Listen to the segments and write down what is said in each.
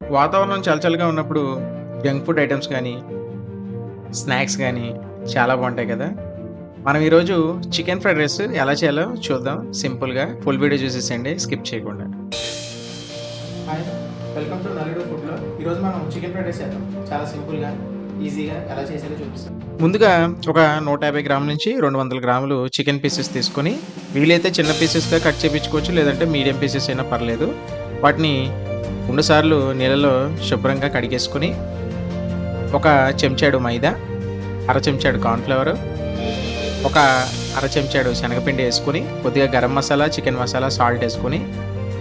వాతావరణం చలచలగా ఉన్నప్పుడు జంక్ ఫుడ్ ఐటమ్స్ కానీ స్నాక్స్ కానీ చాలా బాగుంటాయి కదా. మనం ఈరోజు చికెన్ ఫ్రైడ్ రైస్ ఎలా చేయాలో చూద్దాం. సింపుల్గా ఫుల్ వీడియో చూసేసేయండి. స్కిప్ చేయకుండా. హాయ్ వెల్కమ్ టు నలుడు ఫుడ్లో ఈరోజు మనం చికెన్ ఫ్రైడ్ రైస్ చేద్దాం. చాలా సింపుల్గా ఈజీగా ఎలా చేసేదో చూపిస్తాం. ముందుగా ఒక నూట యాభై గ్రాముల నుంచి రెండు వందల గ్రాములు చికెన్ పీసెస్ తీసుకొని వీలైతే చిన్న పీసెస్గా కట్ చేయించుకోవచ్చు లేదంటే మీడియం పీసెస్ అయినా పర్లేదు. వాటిని రెండుసార్లు నీళ్ళలో శుభ్రంగా కడిగేసుకొని ఒక చెంచాడు మైదా అర చెంచాడు కార్న్ఫ్లవర్ ఒక అర చెంచాడు శనగపిండి వేసుకొని కొద్దిగా గరం మసాలా చికెన్ మసాలా సాల్ట్ వేసుకొని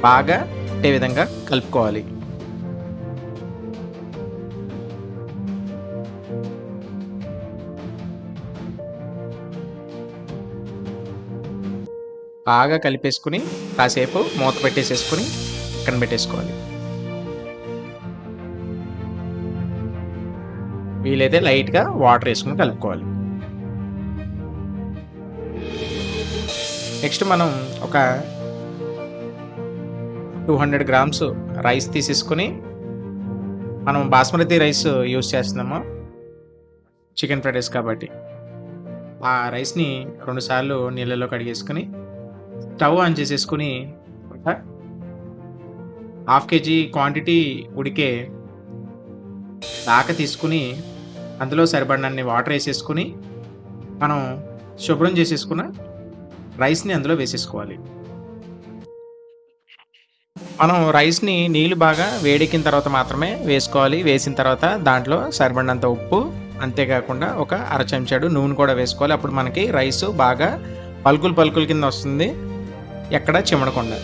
బాగా అంటే విధంగా కలుపుకోవాలి. బాగా కలిపేసుకుని కాసేపు మూత పెట్టేసేసుకుని పక్కన పెట్టేసుకోవాలి వీలైతే లైట్గా వాటర్ వేసుకుని కలుపుకోవాలి. నెక్స్ట్ మనం ఒక టూ హండ్రెడ్ గ్రామ్స్ రైస్ తీసేసుకొని మనం బాస్మతి రైస్ యూస్ చేస్తున్నాము. చికెన్ ఫ్రైడ్ రైస్ కాబట్టి. ఆ రైస్ని రెండుసార్లు నీళ్ళలో కడిగేసుకొని స్టవ్ ఆన్ చేసేసుకుని ఒక హాఫ్ కేజీ క్వాంటిటీ ఉడికే దాకా తీసుకుని అందులో సరిపడినన్ని వాటర్ వేసేసుకుని మనం శుభ్రం చేసేసుకున్న రైస్ని అందులో వేసేసుకోవాలి. మనం రైస్ని నీళ్ళు బాగా వేడెక్కిన తర్వాత మాత్రమే వేసుకోవాలి. వేసిన తర్వాత దాంట్లో సరిపడినంత ఉప్పు అంతేకాకుండా ఒక అర చెంచాడు నూనె కూడా వేసుకోవాలి. అప్పుడు మనకి రైస్ బాగా పలుకులు పలుకుల కింద వస్తుంది. ఎక్కడ చిమడకుండా.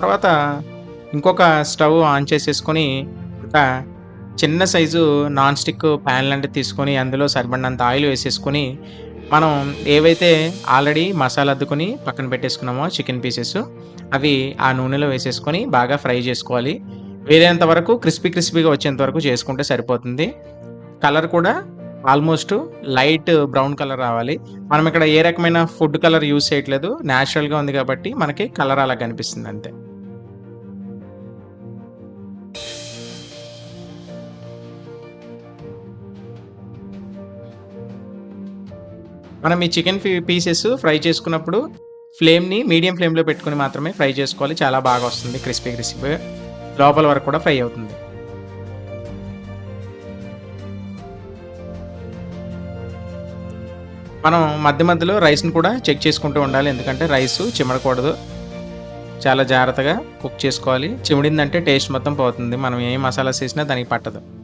తర్వాత ఇంకొక స్టవ్ ఆన్ చేసేసుకొని ఒక చిన్న సైజు నాన్ స్టిక్ ప్యాన్ లాంటివి తీసుకొని అందులో సరిపడినంత ఆయిల్ వేసేసుకొని మనం ఏవైతే ఆల్రెడీ మసాలా అద్దుకొని పక్కన పెట్టేసుకున్నామో చికెన్ పీసెస్ అవి ఆ నూనెలో వేసేసుకొని బాగా ఫ్రై చేసుకోవాలి. వేరేంత వరకు క్రిస్పీ క్రిస్పీగా వచ్చేంత వరకు చేసుకుంటే సరిపోతుంది. కలర్ కూడా ఆల్మోస్ట్ లైట్ బ్రౌన్ కలర్ రావాలి. మనం ఇక్కడ ఏ రకమైన ఫుడ్ కలర్ యూస్ చేయట్లేదు. న్యాచురల్గా ఉంది కాబట్టి మనకి కలర్ అలా కనిపిస్తుంది అంతే. మనం ఈ చికెన్ పీసెస్ ఫ్రై చేసుకున్నప్పుడు ఫ్లేమ్ని మీడియం ఫ్లేమ్లో పెట్టుకుని మాత్రమే ఫ్రై చేసుకోవాలి. చాలా బాగా వస్తుంది క్రిస్పీ క్రిస్పీ. లోపల వరకు కూడా ఫ్రై అవుతుంది. మనం మధ్య మధ్యలో రైస్ని కూడా చెక్ చేసుకుంటూ ఉండాలి. ఎందుకంటే రైస్ చిమడకూడదు. చాలా జాగ్రత్తగా కుక్ చేసుకోవాలి. చిమిడిందంటే టేస్ట్ మొత్తం పోతుంది. మనం ఏ మసాలాస్ వేసినా దానికి పట్టదు.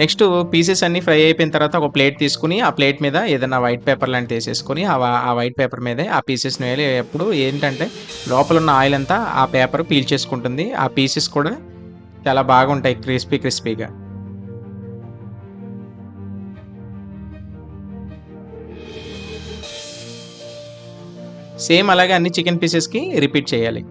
నెక్స్ట్ పీసెస్ అన్ని ఫ్రై అయిపోయిన తర్వాత ఒక ప్లేట్ తీసుకుని ఆ ప్లేట్ మీద ఏదైనా వైట్ పేపర్ లాంటిది వేసేసుకొని ఆ ఆ వైట్ పేపర్ మీదే ఆ పీసెస్ని వేలి ఎప్పుడు ఏంటంటే లోపల ఉన్న ఆయిల్ అంతా ఆ పేపర్ పీల్చేసుకుంటుంది ఆ పీసెస్ కూడా చాలా బాగుంటాయి క్రిస్పీ క్రిస్పీగా. సేమ్ అలాగే అన్ని చికెన్ పీసెస్కి రిపీట్ చేయాలి.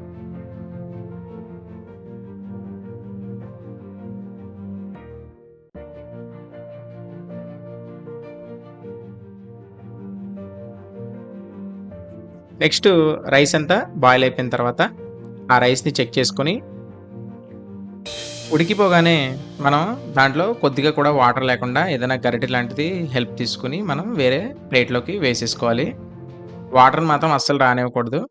నెక్స్ట్ రైస్ అంతా బాయిల్ అయిపోయిన తర్వాత ఆ రైస్ని చెక్ చేసుకొని ఉడికిపోగానే మనం దాంట్లో కొద్దిగా కూడా వాటర్ లేకుండా ఏదైనా గరిటె లాంటిది హెల్ప్ తీసుకుని మనం వేరే ప్లేట్లోకి వేసేసుకోవాలి. వాటర్ మాత్రం అస్సలు రానివ్వకూడదు.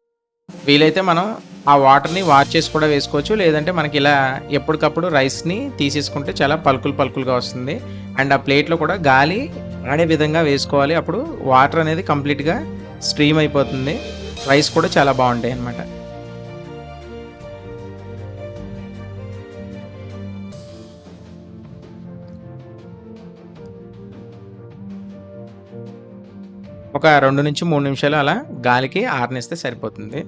వీలైతే మనం ఆ వాటర్ని వాష్ చేసి కూడా వేసుకోవచ్చు. లేదంటే మనకి ఇలా ఎప్పటికప్పుడు రైస్ని తీసేసుకుంటే చాలా పలుకులు పలుకులుగా వస్తుంది. అండ్ ఆ ప్లేట్లో కూడా గాలి ఆడే విధంగా వేసుకోవాలి. అప్పుడు వాటర్ అనేది కంప్లీట్గా స్ట్రీమ్ అయిపోతుంది. రైస్ కూడా చాలా బాగుంటాయి అన్నమాట. ఒక రెండు నుంచి మూడు నిమిషాలు అలా గాలికి ఆరనిస్తే సరిపోతుంది.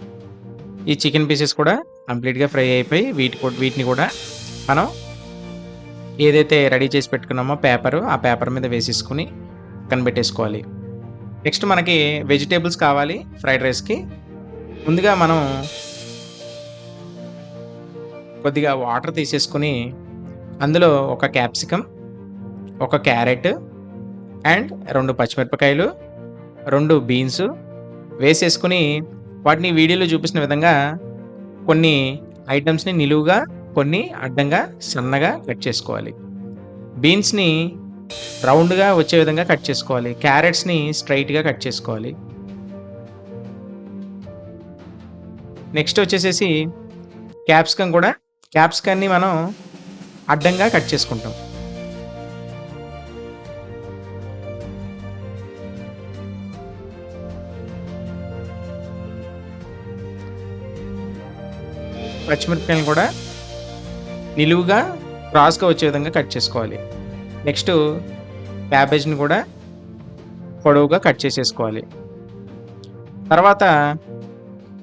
ఈ చికెన్ పీసెస్ కూడా కంప్లీట్గా ఫ్రై అయిపోయి వీటి వీటిని కూడా మనం ఏదైతే రెడీ చేసి పెట్టుకున్నామో పేపరు ఆ పేపర్ మీద వేసేసుకుని పక్కన పెట్టేసుకోవాలి. నెక్స్ట్ మనకి వెజిటేబుల్స్ కావాలి ఫ్రైడ్ రైస్కి. ముందుగా మనం కొద్దిగా వాటర్ తీసేసుకుని అందులో ఒక క్యాప్సికమ్ ఒక క్యారెట్ అండ్ రెండు పచ్చిమిరపకాయలు రెండు బీన్స్ వేసేసుకుని వాటిని వీడియోలో చూపించిన విధంగా కొన్ని ఐటమ్స్ని నిలువుగా కొన్ని అడ్డంగా సన్నగా కట్ చేసుకోవాలి. బీన్స్ని రౌండ్గా వచ్చే విధంగా కట్ చేసుకోవాలి. క్యారెట్స్ని స్ట్రైట్గా కట్ చేసుకోవాలి. నెక్స్ట్ వచ్చేసేసి క్యాప్సికమ్ కూడా. క్యాప్సికమ్ని మనం అడ్డంగా కట్ చేసుకుంటాం. పచ్చిమిరపకాయలు కూడా నిలువుగా క్రాస్గా వచ్చే విధంగా కట్ చేసుకోవాలి. నెక్స్ట్ క్యాబేజ్ని కూడా పొడవుగా కట్ చేసేసుకోవాలి. తర్వాత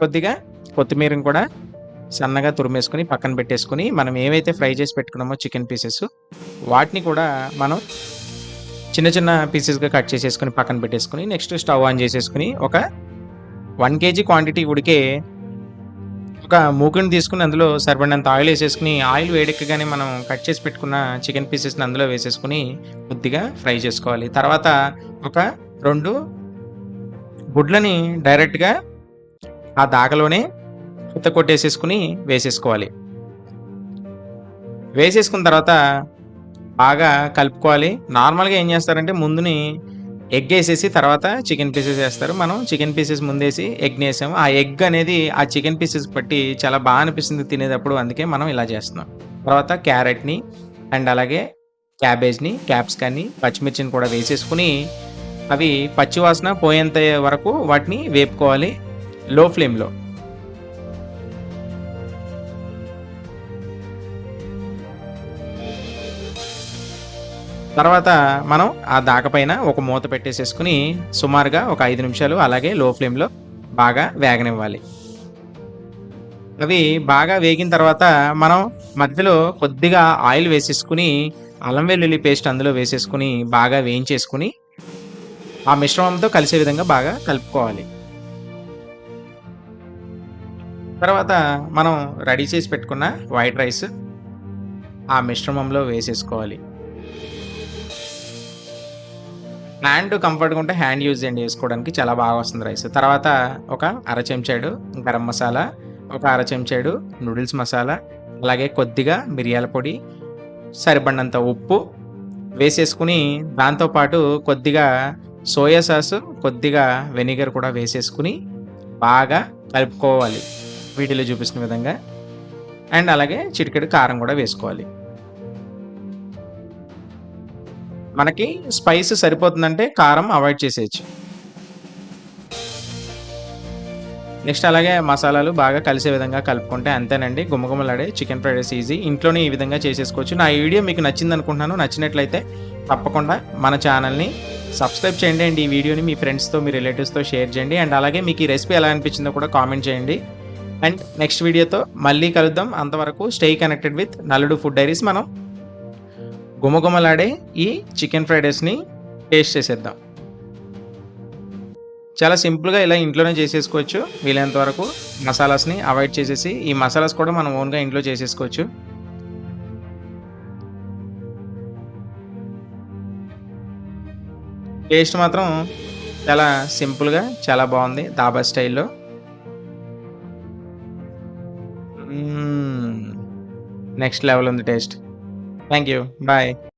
కొద్దిగా కొత్తిమీరని కూడా సన్నగా తురిమేసుకొని పక్కన పెట్టేసుకొని మనం ఏవైతే ఫ్రై చేసి పెట్టుకున్నామో చికెన్ పీసెస్ వాటిని కూడా మనం చిన్న చిన్న పీసెస్గా కట్ చేసేసుకొని పక్కన పెట్టేసుకొని నెక్స్ట్ స్టవ్ ఆన్ చేసేసుకొని ఒక వన్ కేజీ క్వాంటిటీ ఉడికే ఒక మూకుని తీసుకుని అందులో సరిపడినంత ఆయిల్ వేసేసుకుని ఆయిల్ వేడెక్కగానే మనం కట్ చేసి పెట్టుకున్న చికెన్ పీసెస్ని అందులో వేసేసుకుని కొద్దిగా ఫ్రై చేసుకోవాలి. తర్వాత ఒక రెండు గుడ్లని డైరెక్ట్గా ఆ దాకలోనే కొత్త కొట్టేసేసుకుని వేసేసుకోవాలి. వేసేసుకున్న తర్వాత బాగా కలుపుకోవాలి. నార్మల్గా ఏం చేస్తారంటే ముందుని ఎగ్ వేసేసి తర్వాత చికెన్ పీసెస్ వేస్తారు. మనం చికెన్ పీసెస్ ముందేసి ఎగ్ వేసాము. ఆ ఎగ్ అనేది ఆ చికెన్ పీసెస్ బట్టి చాలా బాగా అనిపిస్తుంది తినేటప్పుడు. అందుకే మనం ఇలా చేస్తున్నాం. తర్వాత క్యారెట్ని అండ్ అలాగే క్యాబేజ్ని క్యాప్సికాన్ని పచ్చిమిర్చిని కూడా వేసేసుకుని అవి పచ్చివాసన పోయేంత వరకు వాటిని వేపుకోవాలి. లో. ఫ్లేమ్లో తర్వాత మనం ఆ దాక పైన ఒక మూత పెట్టేసేసుకుని సుమారుగా ఒక ఐదు నిమిషాలు అలాగే లో ఫ్లేమ్లో బాగా వేగనివ్వాలి. అవి బాగా వేగిన తర్వాత మనం మధ్యలో కొద్దిగా ఆయిల్ వేసేసుకుని అల్లం వెల్లుల్లి పేస్ట్ అందులో వేసేసుకుని బాగా వేయించేసుకుని ఆ మిశ్రమంతో కలిసే విధంగా బాగా కలుపుకోవాలి. తర్వాత మనం రెడీ చేసి పెట్టుకున్న వైట్ రైస్ ఆ మిశ్రమంలో వేసేసుకోవాలి. హ్యాండ్ కంఫర్ట్గా ఉంటే హ్యాండ్ యూజ్ చేయండి వేసుకోవడానికి చాలా బాగా వస్తుంది రైస్. తర్వాత ఒక అర చెంచాడు గరం మసాలా ఒక అర చెంచాడు నూడిల్స్ మసాలా అలాగే కొద్దిగా మిరియాల పొడి సరిపడినంత ఉప్పు వేసేసుకుని దాంతోపాటు కొద్దిగా సోయా సాస్ కొద్దిగా వెనిగర్ కూడా వేసేసుకుని బాగా కలుపుకోవాలి. వీటిలో చూపిస్తున్న విధంగా. అండ్ అలాగే చిటికెడు కారం కూడా వేసుకోవాలి. మనకి స్పైస్ సరిపోతుందంటే కారం అవాయిడ్ చేసేయచ్చు. నెక్స్ట్ అలాగే మసాలాలు బాగా కలిసే విధంగా కలుపుకుంటే అంతేనండి. గుమ్మగుమ్మలాడే చికెన్ ఫ్రైడ్ రైస్ ఈజీ ఇంట్లోనే ఈ విధంగా చేసేసుకోవచ్చు. నా ఈ వీడియో మీకు నచ్చింది అనుకుంటున్నాను నచ్చినట్లయితే తప్పకుండా మన ఛానల్ని సబ్స్క్రైబ్ చేయండి అండ్ ఈ వీడియోని మీ ఫ్రెండ్స్తో మీ రిలేటివ్స్తో షేర్ చేయండి. అండ్ అలాగే మీకు ఈ రెసిపీ ఎలా అనిపించిందో కూడా కామెంట్ చేయండి. అండ్ నెక్స్ట్ వీడియోతో మళ్ళీ కలుద్దాం. అంతవరకు stay connected with Naludu food diaries మనం గుమగుమలాడే ఈ చికెన్ ఫ్రైడ్ రైస్ని టేస్ట్ చేసేద్దాం. చాలా సింపుల్గా ఇలా ఇంట్లోనే చేసేసుకోవచ్చు. వీలైనంత వరకు మసాలాస్ని అవాయిడ్ చేసేసి ఈ మసాలాస్ కూడా మనం ఓన్గా ఇంట్లో చేసేసుకోవచ్చు. టేస్ట్ మాత్రం చాలా సింపుల్గా చాలా బాగుంది దాబా స్టైల్లో. నెక్స్ట్ లెవెల్ ఉంది టేస్ట్. Thank you. Bye.